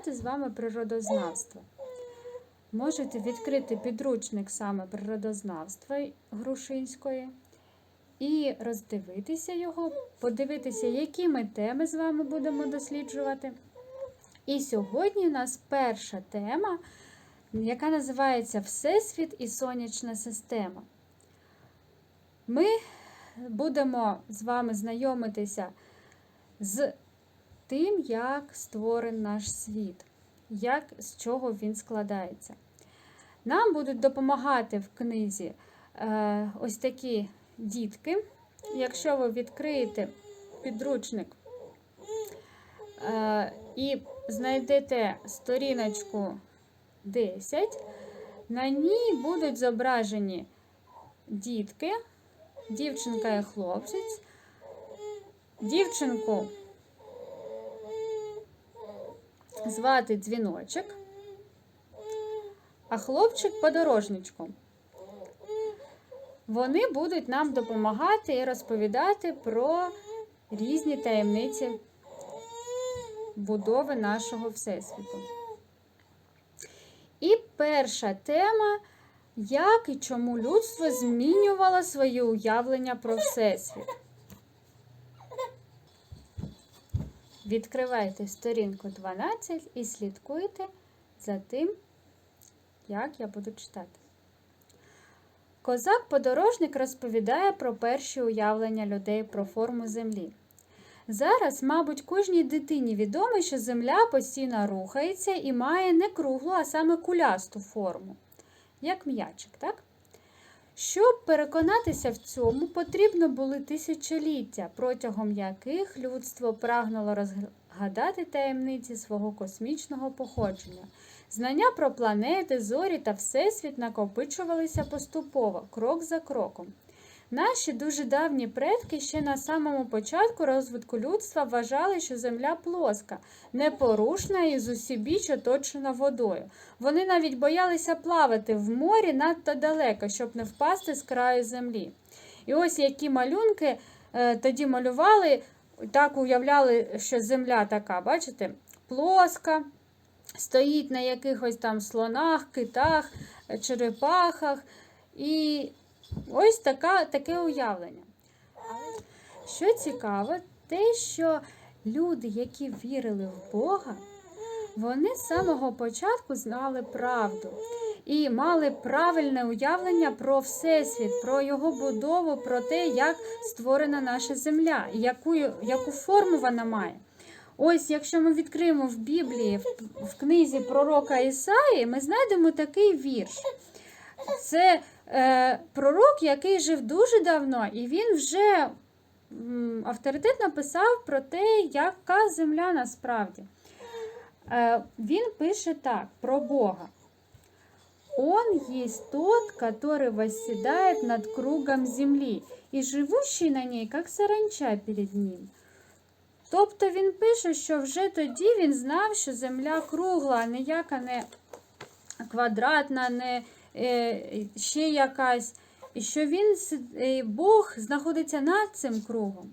розглядати з вами природознавство. Можете відкрити підручник саме природознавства Грушинської і роздивитися його, подивитися, які ми теми з вами будемо досліджувати. І сьогодні у нас перша тема, яка називається Всесвіт і Сонячна система. Ми будемо з вами знайомитися з тим, як створений наш світ, як, з чого він складається. Нам будуть допомагати в книзі е, ось такі дітки. Якщо ви відкриєте підручник е, і знайдете сторіночку 10, на ній будуть зображені дітки, дівчинка і хлопець. Дівчинку звати дзвіночок, а хлопчик подорожничком. Вони будуть нам допомагати і розповідати про різні таємниці будови нашого Всесвіту. І перша тема, як і чому людство змінювало своє уявлення про Всесвіт. Відкривайте сторінку 12 і слідкуйте за тим, як я буду читати. Козак-подорожник розповідає про перші уявлення людей про форму землі. Зараз, мабуть, кожній дитині відомо, що земля постійно рухається і має не круглу, а саме кулясту форму, як м'ячик, так? Щоб переконатися в цьому, потрібно були тисячоліття, протягом яких людство прагнуло розгадати таємниці свого космічного походження. Знання про планети, зорі та всесвіт накопичувалися поступово, крок за кроком. Наші дуже давні предки ще на самому початку розвитку людства вважали, що земля плоска, непорушна і зусібіч оточена водою. Вони навіть боялися плавати в морі надто далеко, щоб не впасти з краю землі. І ось які малюнки е, тоді малювали, так уявляли, що земля така, бачите, плоска, стоїть на якихось там слонах, китах, черепахах. І ось така, таке уявлення. Що цікаво, те, що люди, які вірили в Бога, вони з самого початку знали правду і мали правильне уявлення про Всесвіт, про його будову, про те, як створена наша земля, яку, яку форму вона має. Ось, якщо ми відкриємо в Біблії, в, в книзі пророка Ісаї, ми знайдемо такий вірш. Це пророк, який жив дуже давно, і він вже авторитетно писав про те, яка земля насправді. Е, він пише так про Бога. Он есть тот, который восседает над кругом земли, і живущий на ній, як саранча перед ним. Тобто він пише, що вже тоді він знав, що земля кругла, ніяка не квадратна, не е, ще якась, і що він, е, Бог знаходиться над цим кругом.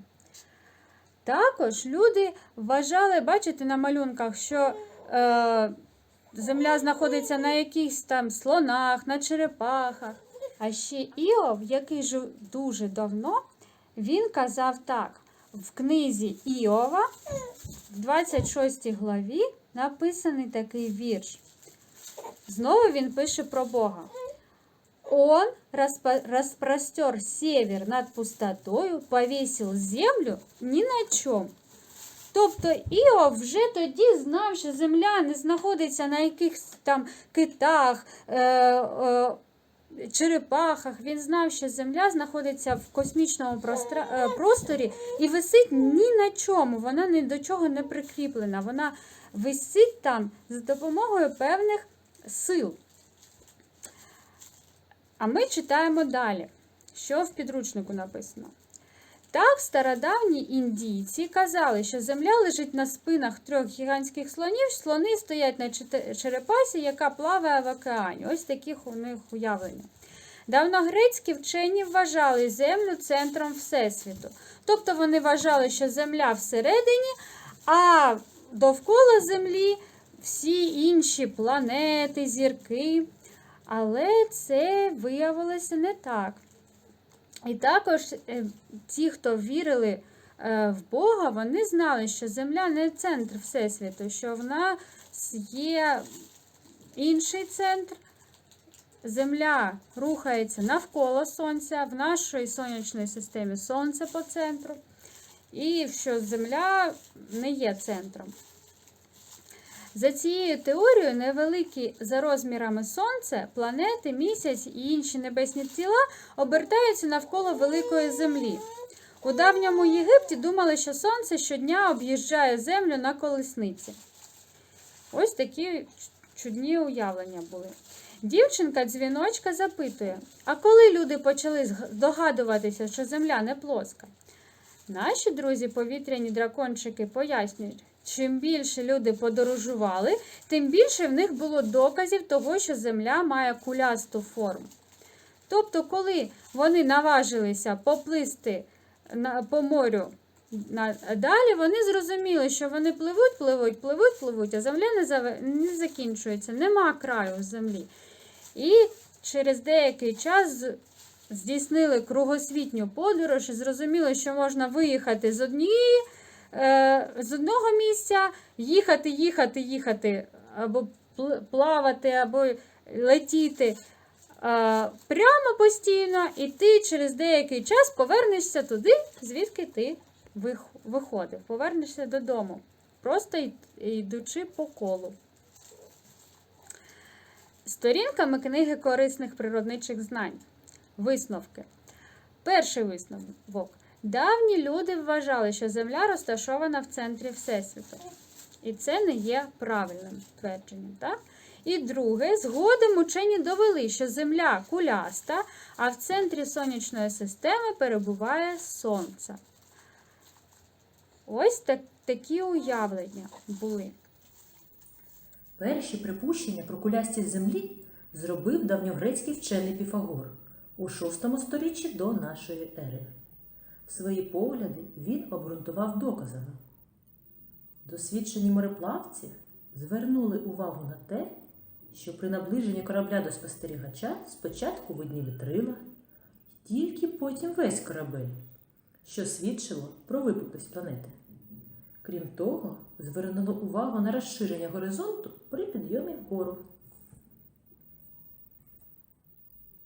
Також люди вважали, бачите на малюнках, що е, земля знаходиться на якихось там слонах, на черепахах. А ще Іов, який жив дуже давно, він казав так. В книзі Іова, в 26 главі, написаний такий вірш. Знову він пише про Бога. Он распростер север над пустотою, повісив землю ні на чому. Тобто Іов вже тоді знав, що земля не знаходиться на якихось там китах, е, е, черепахах. Він знав, що земля знаходиться в космічному е, просторі і висить ні на чому. Вона ні до чого не прикріплена. Вона висить там за допомогою певних сил. А ми читаємо далі, що в підручнику написано. Так, стародавні індійці казали, що земля лежить на спинах трьох гігантських слонів, слони стоять на черепасі, яка плаває в океані. Ось таких у них уявлення. Давногрецькі вчені вважали землю центром Всесвіту. Тобто вони вважали, що земля всередині, а довкола землі всі інші планети, зірки. Але це виявилося не так. І також е, ті, хто вірили е, в Бога, вони знали, що Земля не центр Всесвіту, що в нас є інший центр. Земля рухається навколо Сонця, в нашій сонячній системі Сонце по центру, і що Земля не є центром. За цією теорією, невеликі за розмірами Сонце, планети, місяць і інші небесні тіла обертаються навколо великої Землі. У давньому Єгипті думали, що Сонце щодня об'їжджає Землю на колесниці. Ось такі чудні уявлення були. Дівчинка дзвіночка запитує: а коли люди почали здогадуватися, що Земля не плоска? Наші друзі, повітряні дракончики, пояснюють, чим більше люди подорожували, тим більше в них було доказів того, що Земля має кулясту форму. Тобто, коли вони наважилися поплисти по морю далі, вони зрозуміли, що вони пливуть, пливуть, пливуть, пливуть, а земля не, закінчується, нема краю в землі. І через деякий час здійснили кругосвітню подорож і зрозуміли, що можна виїхати з однієї, з одного місця, їхати, їхати, їхати, або плавати, або летіти е, прямо постійно, і ти через деякий час повернешся туди, звідки ти виходив. Повернешся додому, просто йдучи по колу. Сторінками книги корисних природничих знань. Висновки. Перший висновок. Давні люди вважали, що Земля розташована в центрі Всесвіту. І це не є правильним твердженням. Так? І друге, згодом учені довели, що Земля куляста, а в центрі сонячної системи перебуває Сонце. Ось так, такі уявлення були. Перші припущення про кулястість землі зробив давньогрецький вчений Піфагор у VI сторіччі до нашої ери. Свої погляди він обґрунтував доказами. Досвідчені мореплавці звернули увагу на те, що при наближенні корабля до спостерігача спочатку видні вітрила, тільки потім весь корабель, що свідчило про випуклість планети. Крім того, звернуло увагу на розширення горизонту при підйомі вгору.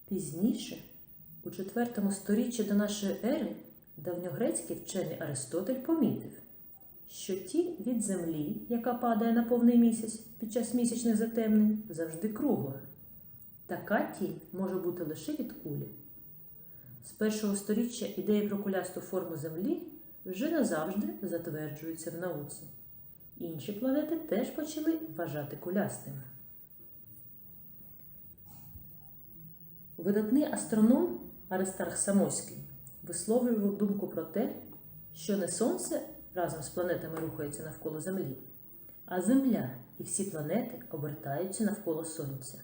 Пізніше, у IV сторіччі до нашої ери, давньогрецький вчений Аристотель помітив, що тінь від землі, яка падає на повний місяць під час місячних затемнень, завжди кругла. Така тінь може бути лише від кулі. З першого сторіччя ідеї про кулясту форму Землі вже назавжди затверджуються в науці. Інші планети теж почали вважати кулястими. Видатний астроном Аристарх Самойський висловлював думку про те, що не Сонце разом з планетами рухається навколо Землі, а Земля і всі планети обертаються навколо Сонця.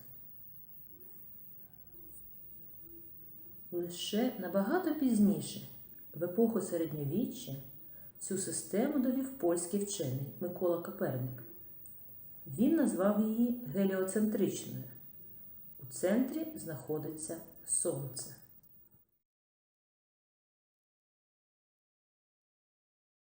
Лише набагато пізніше, в епоху середньовіччя, цю систему довів польський вчений Микола Коперник. Він назвав її геліоцентричною. У центрі знаходиться Сонце.